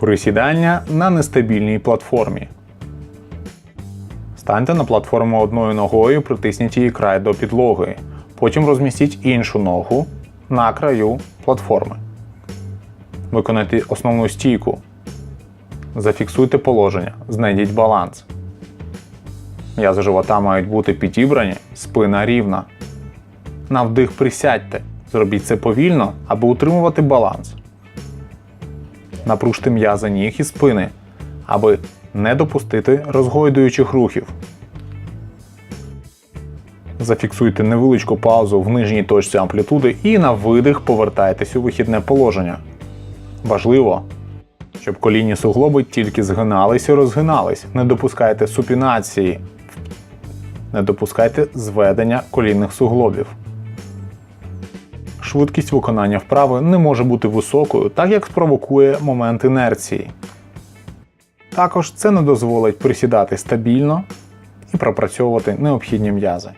Присідання на нестабільній платформі. Станьте на платформу одною ногою, притисніть її край до підлоги. Потім розмістіть іншу ногу на краю платформи. Виконайте основну стійку. Зафіксуйте положення, знайдіть баланс. М'язи живота мають бути підібрані, спина рівна. На вдих присядьте. Зробіть це повільно, аби утримувати баланс. Напружте м'язи ніг і спини, аби не допустити розгойдуючих рухів. Зафіксуйте невеличку паузу в нижній точці амплітуди і на видих повертайтесь у вихідне положення. Важливо, щоб колінні суглоби тільки згинались і розгинались. Не допускайте супінації. Не допускайте зведення колінних суглобів. Швидкість виконання вправи не може бути високою, так як спровокує момент інерції. Також це не дозволить присідати стабільно і пропрацьовувати необхідні м'язи.